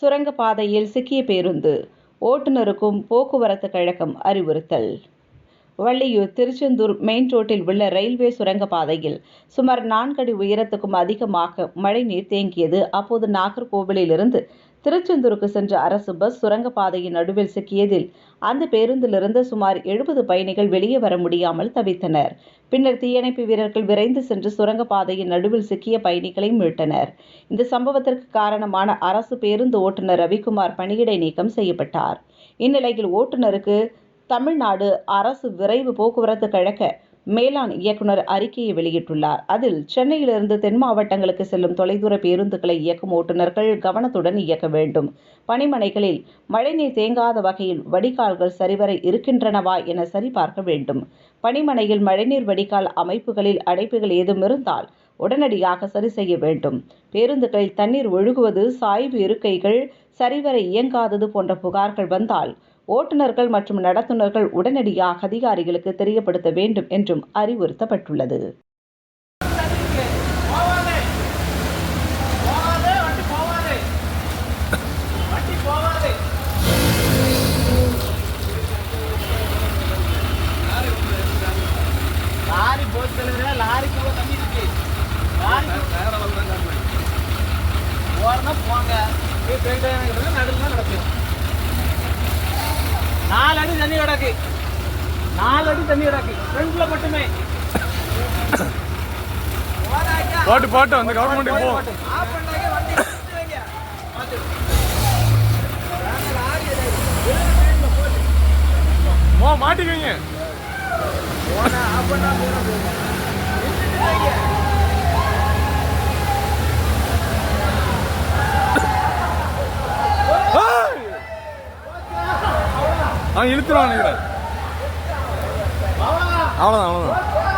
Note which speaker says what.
Speaker 1: சுரங்கப்பாதையில் சிக்கிய பேருந்து. ஓட்டுநருக்கும் போக்குவரத்து கழகம் அறிவுறுத்தல். வள்ளியூர் திருச்செந்தூர் மெயின் ரோட்டில் உள்ள ரயில்வே சுரங்கப்பாதையில் சுமார் நான்கடி உயரத்துக்கும் அதிகமாக மழைநீர் தேங்கியது. அப்போது நாகர்கோவிலிருந்து திருச்செந்தூருக்கு சென்ற அரசு பஸ் சுரங்கப்பாதையின் நடுவில் சிக்கியதில் அந்த பேருந்திலிருந்து சுமார் எழுபது பயணிகள் வெளியே வர முடியாமல் தவித்தனர். பின்னர் தீயணைப்பு வீரர்கள் விரைந்து சென்று சுரங்கப்பாதையின் நடுவில் சிக்கிய பயணிகளை மீட்டனர். இந்த சம்பவத்திற்கு காரணமான அரசு பேருந்து ஓட்டுநர் ரவிக்குமார் பணியிடை நீக்கம் செய்யப்பட்டார். இந்நிலையில் ஓட்டுநருக்கு தமிழ்நாடு அரசு விரைவு போக்குவரத்து கழக மேலாண் இயக்குனர் அறிக்கையை வெளியிட்டுள்ளார். அதில் சென்னையிலிருந்து தென் மாவட்டங்களுக்கு செல்லும் தொலைதூர பேருந்துகளை இயக்கும் ஓட்டுநர்கள் கவனத்துடன் இயக்க வேண்டும். பனிமனைகளில் மழைநீர் தேங்காத வகையில் வடிகால்கள் சரிவர இருக்கின்றனவா என சரிபார்க்க வேண்டும். பனிமனையில் மழைநீர் வடிகால் அமைப்புகளில் அடைப்புகள் ஏதும் இருந்தால் உடனடியாக சரி செய்ய வேண்டும். பேருந்துகளில் தண்ணீர் ஒழுகுவது சாய்வு இருக்கைகள் சரிவர இயங்காதது போன்ற புகார்கள் வந்தால் ஓட்டுநர்கள் மற்றும் நடத்துனர்கள் உடனடியாக அதிகாரிகளுக்கு தெரியப்படுத்த வேண்டும் என்றும் அறிவுறுத்தப்பட்டுள்ளது.
Speaker 2: போவாதே நாலு அடி தண்ணி கிடக்கு. நாலு அடி தண்ணி கிடக்கு. ஃப்ரண்ட்ல மட்டுமே.
Speaker 3: போட்டு போட்டு அந்த கவர்மெண்ட்டுக்கு போ.
Speaker 2: ஆஃப்
Speaker 3: அவன் இழுத்துருவான் நினைக்கிறேன் அவ்வளோதான் அவ்வளோதான்